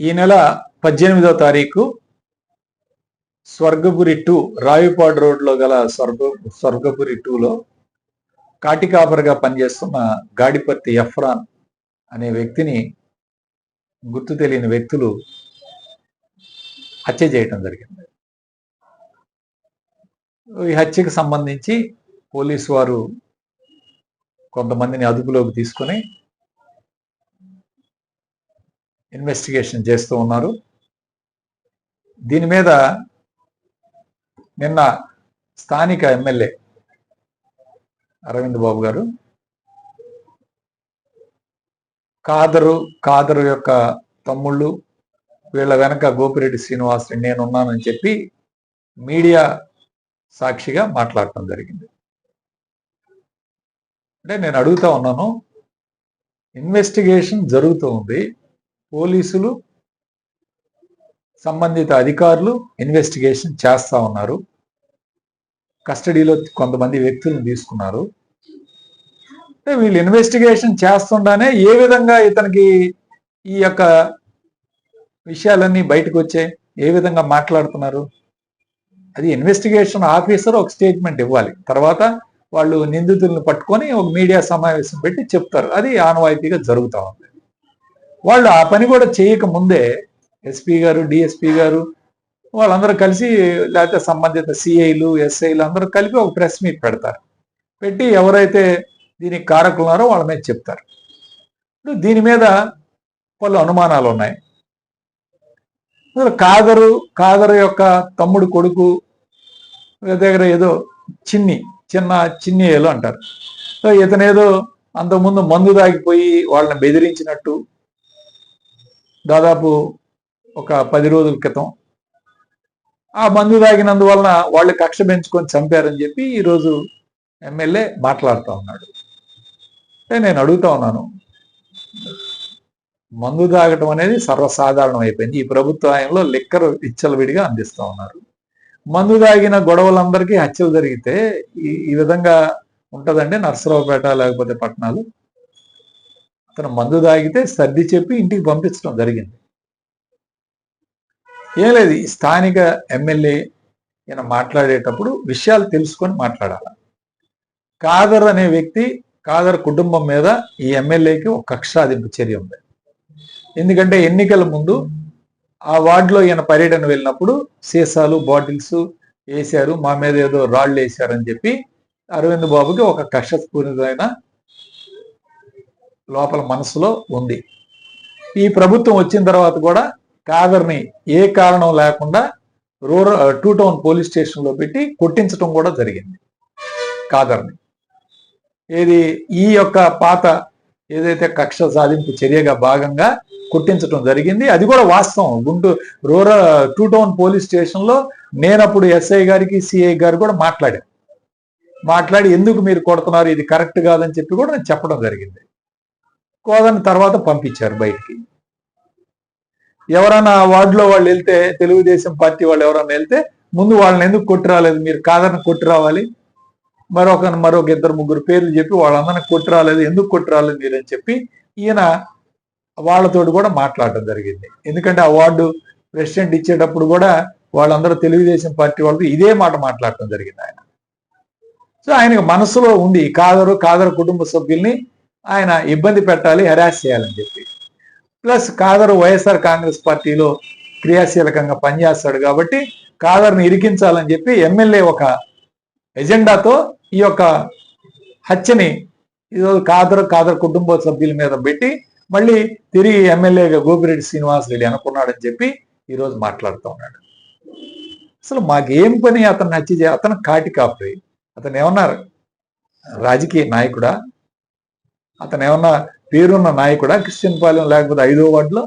ఈ నెల పద్దెనిమిదవ తారీఖు స్వర్గపురి టూ రావిపాడు రోడ్లో గల స్వర్గ స్వర్గపురి టూలో కాటికాపర్గా పనిచేస్తున్న గాడిపత్తి ఎఫ్రాన్ అనే వ్యక్తిని గుర్తు తెలియని వ్యక్తులు హత్య చేయటం జరిగింది. ఈ హత్యకు సంబంధించి పోలీసు వారు కొంతమందిని అదుపులోకి తీసుకొని ఇన్వెస్టిగేషన్ చేస్తూ ఉన్నారు. దీని మీద నిన్న స్థానిక ఎమ్మెల్యే అరవింద్ బాబు గారు కాదరు కాదరు యొక్క తమ్ముళ్ళు వీళ్ళ వెనక గోపిరెడ్డి శ్రీనివాస్ నేనున్నానని చెప్పి మీడియా సాక్షిగా మాట్లాడటం జరిగింది. అంటే నేను అడుగుతా ఉన్నాను ఇన్వెస్టిగేషన్ జరుగుతూ ఉంది. పోలీసులు సంబంధిత అధికారులు ఇన్వెస్టిగేషన్ చేస్తూ ఉన్నారు. కస్టడీలో కొంతమంది వ్యక్తులను తీసుకున్నారు. అంటే వీళ్ళు ఇన్వెస్టిగేషన్ చేస్తుండానే ఏ విధంగా ఇతనికి ఈ యొక్క విషయాలన్నీ బయటకు వచ్చాయి? ఏ విధంగా మాట్లాడుతున్నారు? అది ఇన్వెస్టిగేషన్ ఆఫీసర్ ఒక స్టేట్మెంట్ ఇవ్వాలి. తర్వాత వాళ్ళు నిందితులను పట్టుకొని ఒక మీడియా సమావేశం పెట్టి చెప్తారు. అది ఆనవాయితీగా జరుగుతూ ఉంది. వాళ్ళు ఆ పని కూడా చేయక ముందే ఎస్పీ గారు డిఎస్పీ గారు వాళ్ళందరూ కలిసి లేకపోతే సంబంధిత సిఐలు ఎస్ఐలు అందరూ కలిపి ఒక ప్రెస్ మీట్ పెడతారు. పెట్టి ఎవరైతే దీనికి కారకులు ఉన్నారో వాళ్ళ మీద చెప్తారు. ఇప్పుడు దీని మీద పలు అనుమానాలు ఉన్నాయి. కాదరు కాదరు యొక్క తమ్ముడు కొడుకు దగ్గర ఏదో చిన్ని చిన్న చిన్ని ఏలు అంటారు. సో ఇతనేదో అంతకుముందు మందు దాగిపోయి వాళ్ళని బెదిరించినట్టు దాదాపు ఒక పది రోజుల క్రితం. ఆ మందు తాగినందువలన వాళ్ళు కక్ష పెంచుకొని చంపారని చెప్పి ఈరోజు ఎమ్మెల్యే మాట్లాడుతూ ఉన్నాడు. నేను అడుగుతా ఉన్నాను. మందు తాగటం అనేది సర్వసాధారణం అయిపోయింది. ఈ ప్రభుత్వంలో లిక్కర్ విడిగా అందిస్తూ ఉన్నారు. మందు తాగిన గొడవలందరికీ హత్యలు జరిగితే ఈ ఈ విధంగా ఉంటదండి నర్సరావుపేట లేకపోతే పట్టణాలు. అతను మందు తాగితే సర్ది చెప్పి ఇంటికి పంపించడం జరిగింది. ఏం లేదు ఈ స్థానిక ఎమ్మెల్యే ఈయన మాట్లాడేటప్పుడు విషయాలు తెలుసుకొని మాట్లాడాలి. కాదర్ అనే వ్యక్తి కాదర్ కుటుంబం మీద ఈ ఎమ్మెల్యేకి ఒక కక్షాదింపు చర్య ఉంది. ఎందుకంటే ఎన్నికల ముందు ఆ వార్డులో ఈయన పర్యటన వెళ్ళినప్పుడు సీసాలు బాటిల్స్ వేశారు మా మీద ఏదో రాళ్ళు వేశారని చెప్పి అరవింద్ బాబుకి ఒక కక్షపూరితమైన లోపల మనసులో ఉంది. ఈ ప్రభుత్వం వచ్చిన తర్వాత కూడా కాదర్ని ఏ కారణం లేకుండా రూరల్ టూ టౌన్ పోలీస్ స్టేషన్లో పెట్టి కొట్టించడం కూడా జరిగింది కాదర్ని. ఏది ఈ యొక్క పాత ఏదైతే కక్ష సాధింపు చర్యగా భాగంగా కొట్టించడం జరిగింది అది కూడా వాస్తవం. Guntur rural two town police స్టేషన్లో నేనప్పుడు ఎస్ఐ గారికి సిఐ గారు కూడా మాట్లాడాను మాట్లాడి ఎందుకు మీరు కొడుతున్నారు ఇది కరెక్ట్ కాదని చెప్పి కూడా నేను చెప్పడం జరిగింది. కోదని తర్వాత పంపించారు బయటికి. ఎవరైనా వార్డులో వాళ్ళు వెళ్తే తెలుగుదేశం పార్టీ వాళ్ళు ఎవరైనా వెళ్తే ముందు వాళ్ళని ఎందుకు కొట్టురాలేదు? మీరు కాదని కొట్టురావాలి. మరొక మరొక ఇద్దరు ముగ్గురు పేర్లు చెప్పి వాళ్ళందరినీ కొట్టురాలేదు. ఎందుకు కొట్టురాలేదు మీరు అని చెప్పి ఈయన వాళ్ళతోటి కూడా మాట్లాడటం జరిగింది. ఎందుకంటే ఆ వార్డు ప్రెసిడెంట్ ఇచ్చేటప్పుడు కూడా వాళ్ళందరూ తెలుగుదేశం పార్టీ వాళ్ళతో ఇదే మాట మాట్లాడటం జరిగింది ఆయన. సో ఆయనకు మనసులో ఉంది కాదరు కాదరు కుటుంబ సభ్యుల్ని ఆయన ఇబ్బంది పెట్టాలి హెరాస్ చేయాలని చెప్పి. ప్లస్ కాదరు వైఎస్ఆర్ కాంగ్రెస్ పార్టీలో క్రియాశీలకంగా పనిచేస్తాడు కాబట్టి కాదర్ని ఇరికించాలని చెప్పి ఎమ్మెల్యే ఒక ఎజెండాతో ఈ యొక్క హత్యని ఈరోజు కాదర్ కాదర్ కుటుంబ సభ్యుల మీద పెట్టి మళ్ళీ తిరిగి ఎమ్మెల్యేగా గోపిరెడ్డి శ్రీనివాస్ రెడ్డి అనుకున్నాడని చెప్పి ఈరోజు మాట్లాడుతూ ఉన్నాడు. అసలు మాకేం పని అతను హత్య చే అతను కాటి కాపరి. అతను ఏమన్నారు? రాజకీయ నాయకుడా? అతను ఏమన్నా పేరున్న నాయకుడా? క్రిస్టియన్ పాలెం లేకపోతే ఐదో వార్డులో?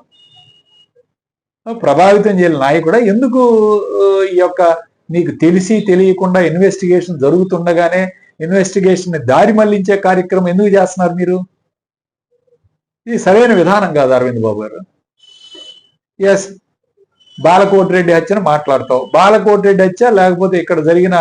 ప్రభావితం చేయని నాయకుడా? ఎందుకు ఈ యొక్క మీకు తెలిసి తెలియకుండా ఇన్వెస్టిగేషన్ జరుగుతుండగానే ఇన్వెస్టిగేషన్ దారి మళ్ళించే కార్యక్రమం ఎందుకు చేస్తున్నారు మీరు? ఇది సరైన విధానం కాదు అరవింద్ బాబు గారు. ఎస్ బాలకోటి రెడ్డి హత్యను మాట్లాడతావు. బాలకోటి రెడ్డి హత్య లేకపోతే ఇక్కడ జరిగిన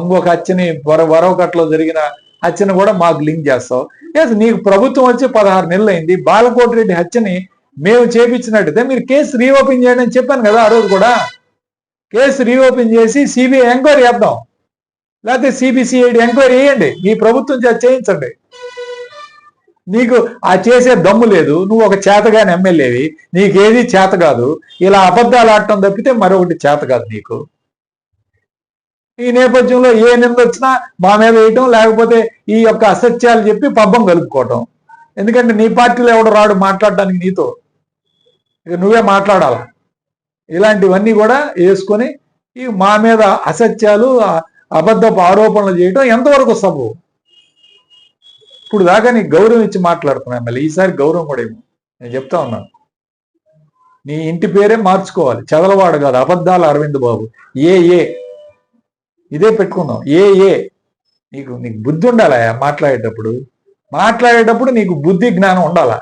ఇంకొక హత్యని వర వరవకట్లో జరిగిన హత్యను కూడా మాకు లింక్ చేస్తావు. ఎస్ నీకు ప్రభుత్వం వచ్చి పదహారు నెలలు అయింది. బాలకోటి రెడ్డి హత్యని మేము చేపించినట్టయితే మీరు కేసు రీఓపెన్ చేయండి అని చెప్పాను కదా ఆ రోజు కూడా. కేసు రీఓపెన్ చేసి సిబిఐ ఎంక్వైరీ చేద్దాం. లేకపోతే సిబిసిఐడి ఎంక్వైరీ చేయండి. మీ ప్రభుత్వం చేయించండి. నీకు ఆ చేసే దమ్ము లేదు. నువ్వు ఒక చేతగాని ఎమ్మెల్యేవి. నీకేది చేత కాదు. ఇలా అబద్ధాలు ఆడటం తప్పితే మరొకటి చేత కాదు నీకు. ఈ నేపథ్యంలో ఏ నింద వచ్చినా మా మీద వేయటం లేకపోతే ఈ యొక్క అసత్యాలు చెప్పి పబ్బం కలుపుకోవటం. ఎందుకంటే నీ పార్టీలో ఎవడు రాడు మాట్లాడడానికి నీతో? ఇక నువ్వే మాట్లాడాల? ఇలాంటివన్నీ కూడా వేసుకొని ఈ మా మీద అసత్యాలు అబద్ధపు ఆరోపణలు చేయటం ఎంతవరకు సబు ఇప్పుడు దాకా నీకు గౌరవం ఇచ్చి మాట్లాడుతున్నా మళ్ళీ. ఈసారి గౌరవం కూడా ఏమో నేను చెప్తా ఉన్నాను నీ ఇంటి పేరే మార్చుకోవాలి. చదలవాడు కాదు. అబద్ధాలు అరవింద్ బాబు. ఏ ఏ ఇదే పెట్టుకుందాం. ఏ ఏ? నీకు నీకు బుద్ధి ఉండాలా మాట్లాడేటప్పుడు? మాట్లాడేటప్పుడు నీకు బుద్ధి జ్ఞానం ఉండాలా?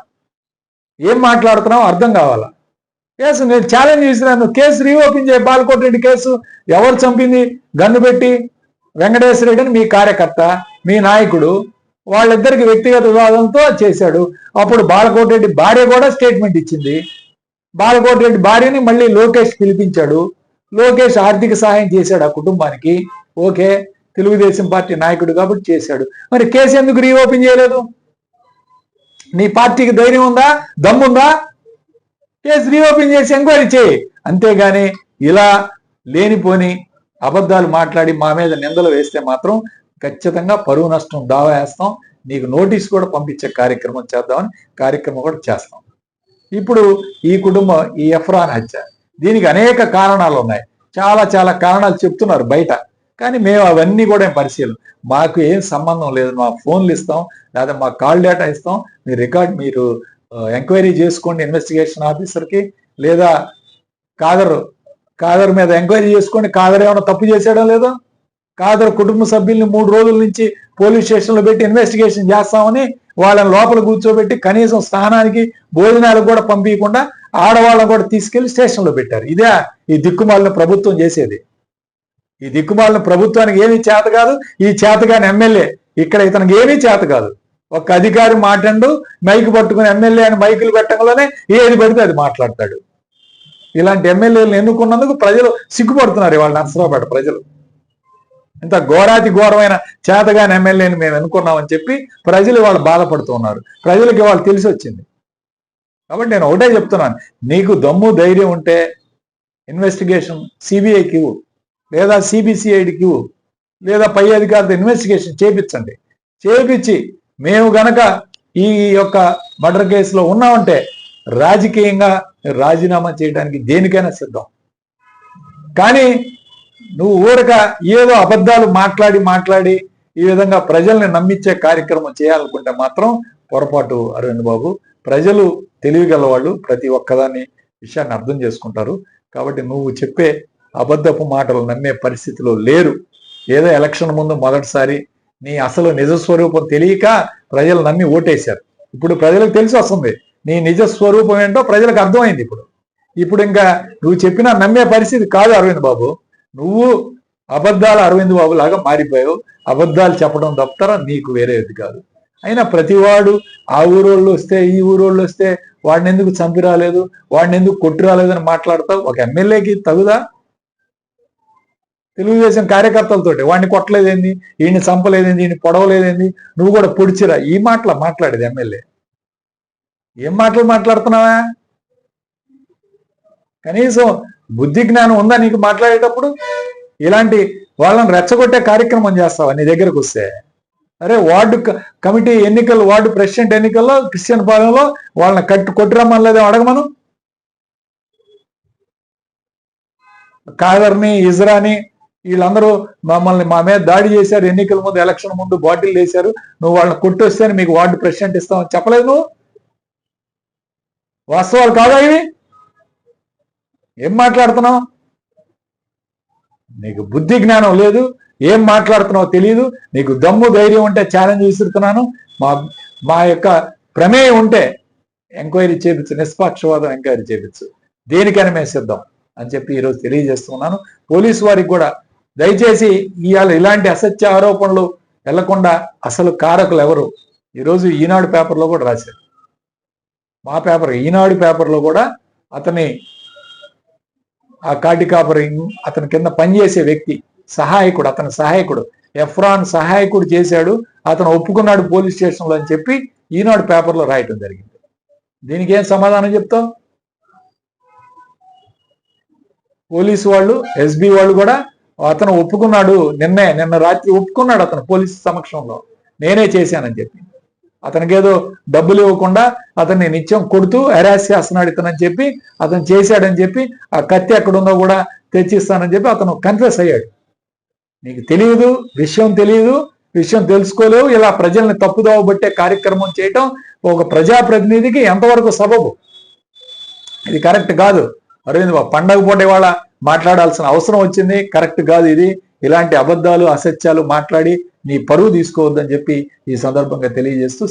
ఏం మాట్లాడుతున్నావు అర్థం కావాలా? కేసు నేను ఛాలెంజ్ చేసినాను కేసు రీఓపెన్ చేయ. బాలకోటరెడ్డి కేసు ఎవరు చంపింది? గన్ను పెట్టి వెంకటేశ్వర రెడ్డి అని మీ కార్యకర్త మీ నాయకుడు వాళ్ళిద్దరికి వ్యక్తిగత వివాదంతో చేశాడు. అప్పుడు బాలకోటరెడ్డి భార్య కూడా స్టేట్మెంట్ ఇచ్చింది. బాలకోటరెడ్డి భార్యని మళ్ళీ లోకేష్ పిలిపించాడు. లోకేష్ ఆర్థిక సహాయం చేశాడు ఆ కుటుంబానికి. ఓకే తెలుగుదేశం పార్టీ నాయకుడు కాబట్టి చేశాడు. మరి కేసు ఎందుకు రీఓపెన్ చేయలేదు? నీ పార్టీకి ధైర్యం ఉందా? దమ్ముందా? కేసు రీఓపెన్ చేసి ఎంక్వైరీ చేయి. అంతేగాని ఇలా లేనిపోని అబద్ధాలు మాట్లాడి మా మీద నిందలు వేస్తే మాత్రం ఖచ్చితంగా పరువు నష్టం దావా వేస్తాం. నీకు నోటీస్ కూడా పంపించే కార్యక్రమం చేద్దామని కార్యక్రమం కూడా చేస్తాం. ఇప్పుడు ఈ కుటుంబం ఈ ఎఫ్రాన్ హత్య. దీనికి అనేక కారణాలు ఉన్నాయి. చాలా చాలా కారణాలు చెప్తున్నారు బయట. కానీ మేము అవన్నీ కూడా పరిశీలన మాకు ఏం సంబంధం లేదు. మా ఫోన్లు ఇస్తాం లేదా మా కాల్ డేటా ఇస్తాం. మీరు రికార్డ్ మీరు ఎంక్వైరీ చేసుకోండి ఇన్వెస్టిగేషన్ ఆఫీసర్కి లేదా కాదర్ కాదర్ మీద ఎంక్వైరీ చేసుకోండి. కాదర్ ఏమైనా తప్పు చేసాడో లేదో? కాదర్ కుటుంబ సభ్యుల్ని మూడు రోజుల నుంచి పోలీస్ స్టేషన్లో పెట్టి ఇన్వెస్టిగేషన్ చేస్తామని వాళ్ళని లోపల కూర్చోబెట్టి కనీసం స్నానానికి భోజనాలకు కూడా పంపించకుండా ఆడవాళ్ళని కూడా తీసుకెళ్ళి స్టేషన్లో పెట్టారు. ఇదే ఈ దిక్కుమాలను ప్రభుత్వం చేసేది. ఈ దిక్కుమాలను ప్రభుత్వానికి ఏమీ చేత కాదు ఈ చేతగాని ఎమ్మెల్యే. ఇక్కడ ఇతనికి ఏమీ చేత కాదు. ఒక అధికారి మాట్లాడు మైక్ పట్టుకుని ఎమ్మెల్యే అని మైకులు పెట్టడంలోనే ఏది పడితే అది మాట్లాడతాడు. ఇలాంటి ఎమ్మెల్యేలను ఎన్నుకున్నందుకు ప్రజలు సిగ్గుపడుతున్నారు ఇవాళ నర్సరావుపేట ప్రజలు. ఇంత ఘోరాతి ఘోరమైన చేతగాని ఎమ్మెల్యేని మేము ఎన్నుకున్నామని చెప్పి ప్రజలు వాళ్ళు బాధపడుతున్నారు ప్రజలకు ప్రజలకి వాళ్ళు తెలిసి వచ్చింది కాబట్టి నేను ఒకటే చెప్తున్నాను. నీకు దమ్ము ధైర్యం ఉంటే ఇన్వెస్టిగేషన్ సిబిఐకి లేదా సిబిసిఐడికి లేదా పై అధికారులతో ఇన్వెస్టిగేషన్ చేపించండి. చేపించి మేము గనక ఈ యొక్క మర్డర్ కేసులో ఉన్నామంటే రాజకీయంగా రాజీనామా చేయడానికి దేనికైనా సిద్ధం. కానీ నువ్వు ఊరక ఏదో అబద్ధాలు మాట్లాడి మాట్లాడి ఈ విధంగా ప్రజల్ని నమ్మించే కార్యక్రమం చేయాలనుకుంటే మాత్రం పొరపాటు అరవింద్ బాబు. ప్రజలు తెలివిగల వాళ్ళు ప్రతి ఒక్కదాన్ని విషయాన్ని అర్థం చేసుకుంటారు. కాబట్టి నువ్వు చెప్పే అబద్ధపు మాటలు నమ్మే పరిస్థితిలో లేరు. ఏదో ఎలక్షన్ ముందు మొదటిసారి నీ అసలు నిజ స్వరూపం తెలియక ప్రజలు నమ్మి ఓటేశారు. ఇప్పుడు ప్రజలకు తెలిసి వస్తుంది. నీ నిజ స్వరూపం ఏంటో ప్రజలకు అర్థమైంది ఇప్పుడు. ఇప్పుడు ఇంకా నువ్వు చెప్పినా నమ్మే పరిస్థితి కాదు అరవింద్ బాబు. నువ్వు అబద్ధాలు అరవింద్ బాబు లాగా మారిపోయావు. అబద్ధాలు చెప్పడం తప్పరా నీకు వేరేది కాదు. అయినా ప్రతివాడు ఆ ఊరోళ్ళు వస్తే ఈ ఊరోళ్ళు వస్తే వాడిని ఎందుకు చంపి రాలేదు? వాడిని ఎందుకు కొట్టి రాలేదని మాట్లాడతావు? ఒక ఎమ్మెల్యేకి తగుదా? తెలుగుదేశం కార్యకర్తలతోటి వాడిని కొట్టలేదేంది? ఈయన్ని చంపలేదేంది? ఈయన పొడవలేదేంది? నువ్వు కూడా పొడిచిరా. ఈ మాటల మాట్లాడేది ఎమ్మెల్యే. ఏం మాటలు మాట్లాడుతున్నావా? కనీసం బుద్ధి జ్ఞానం ఉందా నీకు మాట్లాడేటప్పుడు? ఇలాంటి వాళ్ళని రెచ్చగొట్టే కార్యక్రమం చేస్తావా నీ దగ్గరకు వస్తే? అరే వార్డు కమిటీ ఎన్నికలు వార్డు ప్రెసిడెంట్ ఎన్నికల్లో క్రిస్టియన్ పాలెంలో వాళ్ళని కట్టు కొట్టిరమ్మని అడగమను కాదర్ని ఇజ్రాని వీళ్ళందరూ మమ్మల్ని మా మీద దాడి చేశారు. ఎన్నికల ముందు ఎలక్షన్ ముందు బాటిల్ వేశారు. నువ్వు వాళ్ళని కొట్టొస్తే మీకు వార్డు ప్రెసిడెంట్ ఇస్తామని చెప్పలేదు నువ్వు? వాస్తవాలు కాదా ఇవి? ఏం మాట్లాడుతున్నావు? నీకు బుద్ధి జ్ఞానం లేదు ఏం మాట్లాడుతున్నావో తెలియదు నీకు దమ్ము ధైర్యం ఉంటే ఛాలెంజ్ విసురుతున్నాను. మా మా యొక్క ప్రమేయం ఉంటే ఎంక్వైరీ చేపించు నిష్పక్షవాదం ఎంక్వైరీ చేపించు. దేనికైనా మేము సిద్ధం అని చెప్పి ఈరోజు తెలియజేస్తున్నాను. పోలీసు వారికి కూడా దయచేసి ఇవాళ ఇలాంటి అసత్య ఆరోపణలు వెళ్ళకుండా అసలు కారకులు ఎవరు? ఈరోజు ఈనాడు పేపర్లో కూడా రాశారు. మా పేపర్ ఈనాడు పేపర్లో కూడా అతని ఆ కాటి కాపరి అతని కింద పనిచేసే వ్యక్తి సహాయకుడు అతని సహాయకుడు. ఎఫ్రాన్ సహాయకుడు చేశాడు అతను ఒప్పుకున్నాడు పోలీస్ స్టేషన్లో అని చెప్పి ఈనాడు పేపర్లో రాయటం జరిగింది. దీనికి ఏం సమాధానం చెప్తావు పోలీసు వాళ్ళు ఎస్బి వాళ్ళు కూడా అతను ఒప్పుకున్నాడు నిన్నే నిన్న రాత్రి ఒప్పుకున్నాడు అతను పోలీసు సమక్షంలో. నేనే చేశానని చెప్పి. అతనికి ఏదో డబ్బులు ఇవ్వకుండా అతన్ని నిత్యం కొడుతూ హెరాస్ చేస్తున్నాడు ఇతనని చెప్పి అతను చేశాడని చెప్పి ఆ కత్తి ఎక్కడుందో కూడా తెచ్చిస్తానని చెప్పి అతను కన్ఫెస్ అయ్యాడు. నీకు తెలియదు విషయం తెలియదు విషయం తెలుసుకోలేవు ఇలా ప్రజల్ని తప్పుదోవ పట్టే కార్యక్రమం చేయటం ఒక ప్రజాప్రతినిధికి ఎంతవరకు సబబు? ఇది కరెక్ట్ కాదు. అరవింద్ బాబు పండగ పూట ఇవాళ మాట్లాడాల్సిన అవసరం వచ్చింది. కరెక్ట్ కాదు ఇది. ఇలాంటి అబద్ధాలు అసత్యాలు మాట్లాడి నీ పరువు తీసుకోవద్దని చెప్పి ఈ సందర్భంగా తెలియజేస్తూ